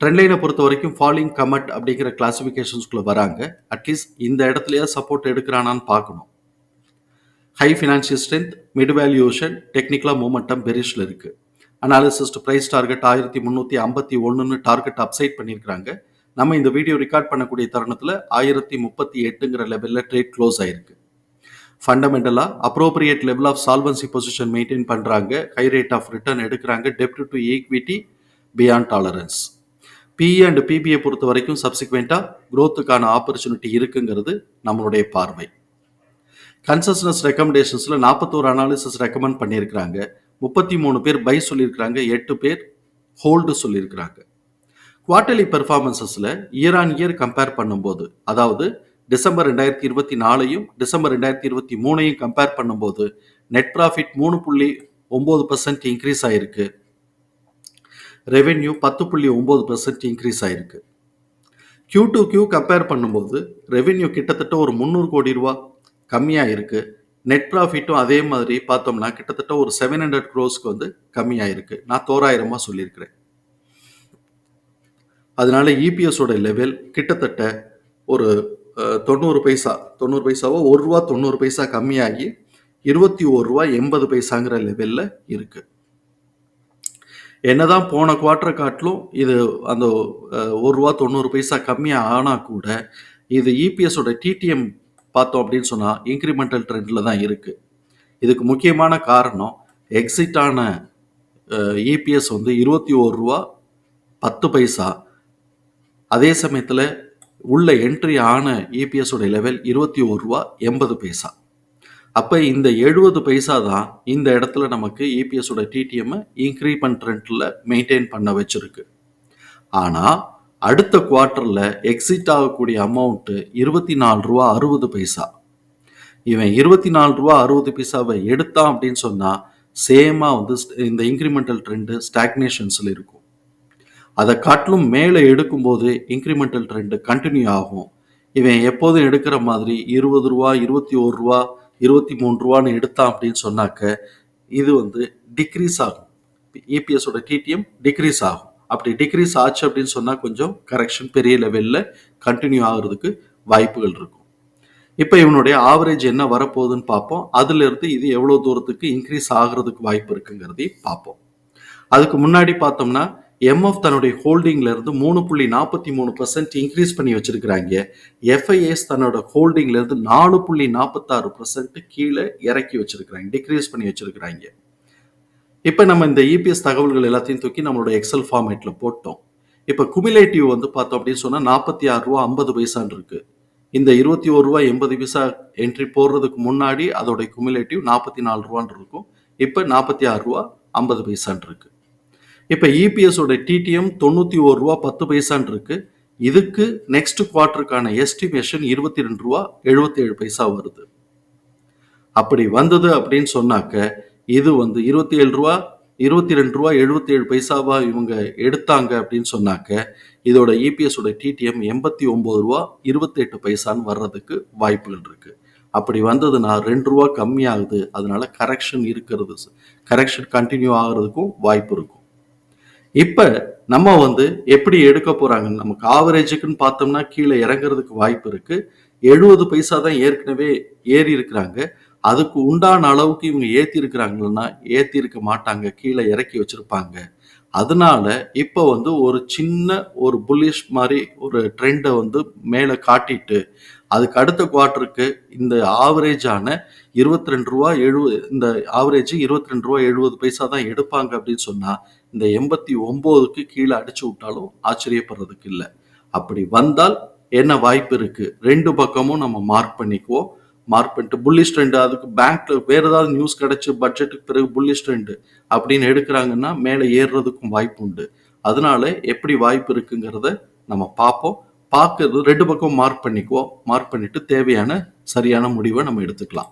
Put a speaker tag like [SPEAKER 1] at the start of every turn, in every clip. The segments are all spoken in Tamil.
[SPEAKER 1] ட்ரெண்ட்லைனை பொறுத்த வரைக்கும் ஃபாலிங் கமெண்ட் அப்படிங்கிற கிளாசிஃபிகேஷன்ஸ்குள்ளே வராங்க. அட்லீஸ்ட் இந்த இடத்துலையே சப்போர்ட் எடுக்கிறானான்னு பார்க்கணும். High financial strength mid valuation டெக்னிக்கலாக மூமெண்டம் பெரிஷில் இருக்குது அனாலிசிஸ்ட் ப்ரைஸ் டார்கெட் ஆயிரத்தி முந்நூற்றி ஐம்பத்தி ஒன்றுன்னு டார்கெட் அப்சைட் பண்ணியிருக்கிறாங்க. நம்ம இந்த வீடியோ ரெக்கார்ட் பண்ணக்கூடிய தருணத்தில் ஆயிரத்தி முப்பத்தி எட்டுங்கிற லெவலில் ட்ரேட் க்ளோஸ் ஆயிருக்கு. ஃபண்டமெண்டலாக appropriate level of solvency position maintain பண்ணுறாங்க ஹை ரேட் ஆஃப் ரிட்டர்ன் எடுக்கிறாங்க. டெப்ட் to equity beyond tolerance PE and PBI பொறுத்த வரைக்கும் சப்சிக்வெண்ட்டாக க்ரோத்துக்கான ஆப்பர்ச்சுனிட்டி இருக்குங்கிறது நம்மளுடைய பார்வை. கன்சஸ்னஸ் ரெக்கமெண்டேஷன்ஸில் நாற்பத்தோரு அனாலிசிஸ் ரெக்கமெண்ட் பண்ணியிருக்கிறாங்க. முப்பத்தி மூணு பேர் பை சொல்லியிருக்கிறாங்க. எட்டு பேர் ஹோல்டு சொல்லியிருக்கிறாங்க. குவார்டர்லி பெர்ஃபார்மன்சஸில் இயர் ஆன் இயர் கம்பேர் பண்ணும்போது அதாவது டிசம்பர் ரெண்டாயிரத்தி இருபத்தி நாலையும் டிசம்பர் ரெண்டாயிரத்தி இருபத்தி மூணையும் கம்பேர் பண்ணும்போது நெட் ப்ராஃபிட் மூணு புள்ளி ஒம்பது பர்சன்ட் இன்க்ரீஸ் ஆயிருக்கு. ரெவென்யூ பத்து புள்ளி ஒம்பது பர்சன்ட் இன்க்ரீஸ் ஆயிருக்கு. கியூ டு கியூ கம்பேர் பண்ணும்போது ரெவென்யூ கிட்டத்தட்ட ஒரு முந்நூறு கோடி ரூபா கம்மியாக இருக்குது நெட் ப்ராஃபிட்டும் அதே மாதிரி பார்த்தோம்னா கிட்டத்தட்ட ஒரு செவன் ஹண்ட்ரட் க்ரோஸ்க்கு வந்து கம்மியாக இருக்குது நான் தோராயிரமாக சொல்லியிருக்கிறேன். அதனால இபிஎஸோட லெவல் கிட்டத்தட்ட ஒரு தொண்ணூறு பைசா தொண்ணூறு பைசாவோ ஒரு ரூபா தொண்ணூறு பைசா கம்மியாகி இருபத்தி ஒரு ரூபா எண்பது பைசாங்கிற லெவலில் இருக்குது என்னதான் போன குவார்ட்டரை காட்டிலும் இது அந்த ஒரு ரூபா தொண்ணூறு பைசா கம்மியாக ஆனால் கூட இது இபிஎஸோட டிடிஎம் பார்த்தோம் அப்படின்னு சொன்னால் இன்க்ரிமெண்டல் ட்ரெண்டில் தான் இருக்குது இதுக்கு முக்கியமான காரணம் எக்ஸிட்டான இபிஎஸ் வந்து இருபத்தி ஒரு ரூபா பத்து பைசா. அதே சமயத்தில் உள்ள என்ட்ரி ஆன இபிஎஸோட லெவல் இருபத்தி ஒரு ரூபா எண்பது பைசா. அப்போ இந்த எழுபது பைசா தான் இந்த இடத்துல நமக்கு இபிஎஸோட டிடிஎம்மை இன்க்ரீமெண்ட் ட்ரெண்டில் மெயின்டைன் பண்ண வச்சுருக்கு. ஆனால் அடுத்த குவார்ட்டரில் எக்ஸிட் ஆகக்கூடிய அமௌண்ட்டு இருபத்தி நாலு ரூபா அறுபது பைசா. இவன் இருபத்தி நாலு ரூபா அறுபது பைசாவை எடுத்தான் அப்படின்னு சொன்னால் சேமாக வந்து இந்த இன்க்ரிமெண்டல் ட்ரெண்டு ஸ்டாக்னேஷன்ஸில் இருக்கும். அதை காட்டிலும் மேலே எடுக்கும்போது இன்க்ரிமெண்டல் ட்ரெண்டு கண்டினியூ ஆகும். இவன் எப்போதும் எடுக்கிற மாதிரி இருபது ரூபா இருபத்தி ஒரு ரூபா இருபத்தி மூணு ரூபான்னு எடுத்தான் அப்படின்னு சொன்னாக்க இது வந்து டிக்ரீஸ் ஆகும். இபிஎஸோட டிடிஎம் டிக்ரீஸ் ஆகும். அப்படி டிக்ரீஸ் ஆச்சு அப்படின்னு சொன்னால் கொஞ்சம் கரெக்ஷன் பெரிய லெவலில் கண்டினியூ ஆகிறதுக்கு வாய்ப்புகள் இருக்கும். இப்போ இவனுடைய ஆவரேஜ் என்ன வரப்போகுதுன்னு பார்ப்போம். அதிலிருந்து இது எவ்வளோ தூரத்துக்கு இன்க்ரீஸ் ஆகிறதுக்கு வாய்ப்பு இருக்குங்கிறதையும் பார்ப்போம். அதுக்கு முன்னாடி பார்த்தோம்னா எம்எஃப் தன்னுடைய ஹோல்டிங்ல இருந்து மூணு புள்ளி நாற்பத்தி மூணு பர்சன்ட் இன்க்ரீஸ் பண்ணி வச்சிருக்கிறாங்க. எஃப்ஐஎஸ் தன்னோட ஹோல்டிங்ல இருந்து நாலு புள்ளி நாற்பத்தாறு பர்சன்ட் கீழே இறக்கி வச்சிருக்கிறாங்க. டிக்ரீஸ் பண்ணி வச்சிருக்கிறாங்க. இப்போ நம்ம இந்த இபிஎஸ் தகவல்கள் எல்லாத்தையும் தூக்கி நம்மளோட எக்ஸல் ஃபார்மேட்ல போட்டோம். இப்போ குமிலேட்டிவ் வந்து பார்த்தோம் அப்படின்னு சொன்னால் நாற்பத்தி ஆறு ரூபா ஐம்பது பைசான்னு இருக்கு. இந்த இருபத்தி ஒரு ரூபா எண்பது பைசா என்ட்ரி போடுறதுக்கு முன்னாடி அதோடைய குமிலேட்டிவ் நாற்பத்தி நாலு ரூபான் இருக்கும். இப்போ நாற்பத்தி ஆறு ரூபா ஐம்பது பைசான் இருக்கு. இப்போ இபிஎஸோட டிடிஎம் தொண்ணூற்றி ஒரு ரூபா பத்து பைசான்னு இருக்கு. இதுக்கு நெக்ஸ்ட் குவார்ட்டருக்கான எஸ்டிமேஷன் இருபத்தி ரெண்டு ரூபா எழுபத்தி ஏழு பைசா வருது. அப்படி வந்தது அப்படின்னு சொன்னாக்க இது வந்து இருபத்தி ஏழு ரூபா இருபத்தி ரெண்டு ரூபா எழுபத்தி ஏழு பைசாவா இவங்க எடுத்தாங்க அப்படின்னு சொன்னாக்க இதோட இபிஎஸோட டிடிஎம் எண்பத்தி ஒம்பது ரூபா இருபத்தெட்டு பைசான்னு வர்றதுக்கு வாய்ப்புகள் இருக்கு. அப்படி வந்ததுன்னா ரெண்டு ரூபா கம்மியாகுது. அதனால கரெக்ஷன் இருக்கிறது. கரெக்ஷன் கண்டினியூ ஆகிறதுக்கும் வாய்ப்பு இருக்கும். இப்போ நம்ம வந்து எப்படி எடுக்க போறாங்க நமக்கு ஆவரேஜுக்குன்னு பார்த்தோம்னா கீழே இறங்குறதுக்கு வாய்ப்பு இருக்கு. எழுபது பைசா தான் ஏற்கனவே ஏறி இருக்கிறாங்க. அதுக்கு உண்டான அளவுக்கு இவங்க ஏத்தி இருக்கிறாங்கன்னா ஏத்தி இருக்க மாட்டாங்க. கீழே இறக்கி வச்சிருப்பாங்க. அதனால இப்போ வந்து ஒரு சின்ன ஒரு புல்லிஷ் மாதிரி ஒரு ட்ரெண்டை வந்து மேலே காட்டிட்டு அதுக்கு அடுத்த குவார்ட்டருக்கு இந்த ஆவரேஜான இருபத்தி ரெண்டு ரூபா எழுபது இந்த ஆவரேஜ் இருபத்தி ரெண்டு ரூபா எழுபது பைசா தான் எடுப்பாங்க அப்படின்னு சொன்னா இந்த எண்பத்தி ஒம்போதுக்கு கீழே அடிச்சு விட்டாலும் ஆச்சரியப்படுறதுக்கு இல்லை. அப்படி வந்தால் என்ன வாய்ப்பு இருக்கு? ரெண்டு பக்கமும் நம்ம மார்க் பண்ணிக்குவோம். மார்க் பண்ணிட்டு புல்லிஷ் ட்ரெண்டு அதுக்கு பேங்க்ல வேற ஏதாவது நியூஸ் கிடைச்சி பட்ஜெட்டுக்கு பிறகு புல்லிஷ் ட்ரெண்டு அப்படின்னு எடுக்கிறாங்கன்னா மேலே ஏறுறதுக்கும் வாய்ப்பு உண்டு. அதனால எப்படி வாய்ப்பு இருக்குங்கிறத நம்ம பார்ப்போம். பார்க்கறது ரெண்டு பக்கம் மார்க் பண்ணிக்குவோம். மார்க் பண்ணிட்டு தேவையான சரியான முடிவை நம்ம எடுத்துக்கலாம்.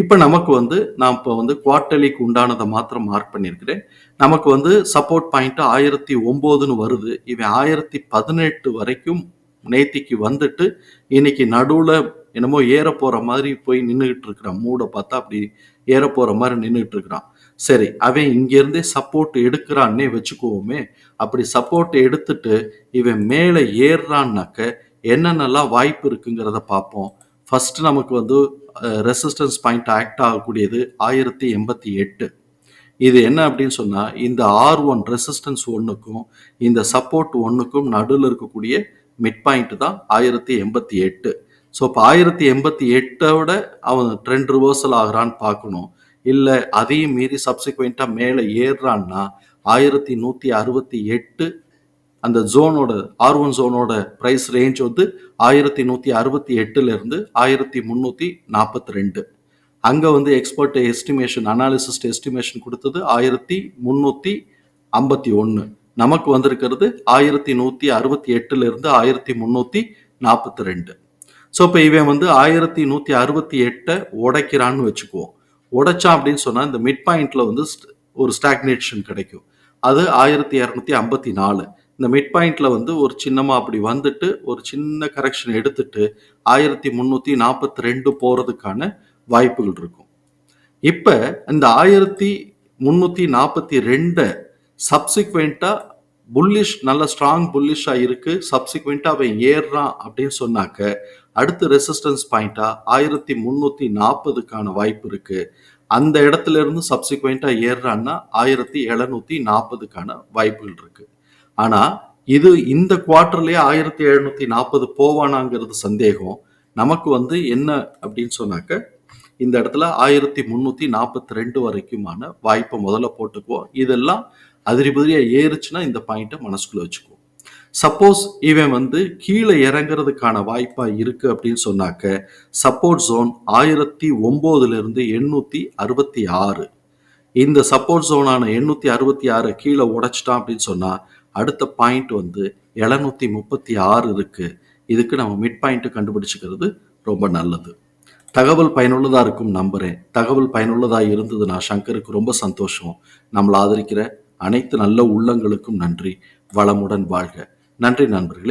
[SPEAKER 1] இப்போ நமக்கு வந்து நான் இப்போ வந்து குவார்டர்லிக்கு உண்டானதை மாத்திரம் மார்க் பண்ணியிருக்கிறேன். நமக்கு வந்து சப்போர்ட் பாயிண்ட்டு ஆயிரத்தி ஒம்போதுன்னு வருது. இவன் ஆயிரத்தி பதினெட்டு வரைக்கும் நேத்திக்கு வந்துட்டு இன்னைக்கு நடுவில் என்னமோ ஏற போகிற மாதிரி போய் நின்றுக்கிட்டு இருக்கிறான். மூடை பார்த்தா அப்படி ஏற போகிற மாதிரி நின்றுட்டு இருக்கிறான். சரி அவன் இங்கேருந்தே சப்போர்ட் எடுக்கிறான்னே வச்சுக்குவோமே அப்படி சப்போர்ட் எடுத்துட்டு இவன் மேலே ஏறுறான்னாக்க என்னென்னலாம் வாய்ப்பு இருக்குங்கிறத பார்ப்போம். ஃபர்ஸ்ட் நமக்கு வந்து ரெசிஸ்டன்ஸ் பாயிண்ட் ஆக்ட் ஆகக்கூடியது ஆயிரத்தி எண்பத்தி எட்டு. இது என்ன அப்படின்னு சொன்னால் இந்த ஆர் ஒன் ரெசிஸ்டன்ஸ் ஒன்றுக்கும் இந்த சப்போர்ட் ஒன்றுக்கும் நடுவில் இருக்கக்கூடிய மிட் பாயிண்ட் தான் ஆயிரத்தி எண்பத்தி எட்டு. ஸோ இப்போ ஆயிரத்தி எண்பத்தி எட்டோட அவன் ட்ரெண்ட் ரிவர்சல் ஆகிறான்னு பார்க்கணும். இல்லை அதையும் மீறி சப்சிக்வெண்ட்டாக மேலே ஏறுறான்னா ஆயிரத்தி நூற்றி அறுபத்தி எட்டு அந்த ஜோனோட ஆர் ஒன் ஜோனோட ப்ரைஸ் ரேஞ்ச் வந்து ஆயிரத்தி நூற்றி அறுபத்தி எட்டுலேருந்து ஆயிரத்தி முந்நூற்றி நாற்பத்தி ரெண்டு. அங்கே வந்து எக்ஸ்பர்ட் எஸ்டிமேஷன் அனாலிசிஸ்ட் எஸ்டிமேஷன் கொடுத்தது ஆயிரத்தி முந்நூற்றி ஐம்பத்தி ஒன்று நமக்கு வந்திருக்கிறது ஆயிரத்தி நூற்றி அறுபத்தி எட்டுலேருந்து ஆயிரத்தி முந்நூற்றி நாற்பத்தி ரெண்டு. ஸோ இப்போ இவன் வந்து ஆயிரத்தி நூற்றி அறுபத்தி எட்டை உடைக்கிறான்னு வச்சுக்குவோம். உடைச்சான் அப்படின்னு சொன்னால் இந்த மிட் பாயிண்ட்டில் வந்து ஒரு ஸ்டாக்னேஷன் கிடைக்கும். அது ஆயிரத்தி இரநூத்தி ஐம்பத்தி நாலு. இந்த மிட் பாயிண்டில் வந்து ஒரு சின்னமாக அப்படி வந்துட்டு ஒரு சின்ன கரெக்ஷன் எடுத்துட்டு ஆயிரத்தி முந்நூற்றி நாற்பத்தி ரெண்டு போகிறதுக்கான வாய்ப்புகள் இருக்கும். இப்போ இந்த ஆயிரத்தி முந்நூற்றி நாற்பத்தி ரெண்டை சப்சிக்வெண்ட்டாக புல்லிஷ் நல்ல ஸ்ட்ராங் புல்லிஷாக இருக்குது சப்சிக்வெண்ட்டாக அவன் ஏறுறான் அப்படின்னு சொன்னாக்க அடுத்து ரெசிஸ்டன்ஸ் பாயிண்ட்டாக ஆயிரத்தி முந்நூற்றி நாற்பதுக்கான வாய்ப்பு இருக்குது அந்த இடத்துல இருந்து சப்சிக்வெண்ட்டாக ஏறுறான்னா ஆயிரத்தி எழுநூற்றி நாற்பதுக்கான வாய்ப்புகள் இருக்குது ஆனா இது இந்த குவார்டர்லயே ஆயிரத்தி எழுநூத்தி நாற்பது போவானாங்கிறது சந்தேகம். நமக்கு வந்து என்ன அப்படின்னு சொன்னாக்க இந்த இடத்துல ஆயிரத்தி முந்நூற்றி நாற்பத்தி ரெண்டு வரைக்குமான வாய்ப்பை முதல்ல போட்டுக்குவோம் இதெல்லாம் அதிரிபதிரியா ஏறுச்சுன்னா இந்த பாயிண்ட்டை மனசுக்குள்ள வச்சுக்குவோம் சப்போஸ் இவன் வந்து கீழே இறங்குறதுக்கான வாய்ப்பா இருக்கு அப்படின்னு சொன்னாக்க சப்போர்ட் ஜோன் ஆயிரத்தி ஒன்பதுல இருந்து எண்ணூத்தி அறுபத்தி ஆறு. இந்த சப்போர்ட் ஜோனான எண்ணூத்தி அறுபத்தி ஆறு கீழே உடைச்சிட்டான் அப்படின்னு சொன்னா அடுத்த பாயிண்ட் வந்து எழுநூத்தி முப்பத்தி ஆறு இருக்கு. இதுக்கு நம்ம மிட் பாயிண்ட்டு கண்டுபிடிச்சிக்கிறது ரொம்ப நல்லது. தகவல் பயனுள்ளதாக இருக்கும் நம்புகிறேன் தகவல் பயனுள்ளதாக இருந்ததுன்னா சங்கருக்கு ரொம்ப சந்தோஷம். நம்மளை ஆதரிக்கிற அனைத்து நல்ல உள்ளங்களுக்கும் நன்றி. வளமுடன் வாழ்க. நன்றி நண்பர்களே.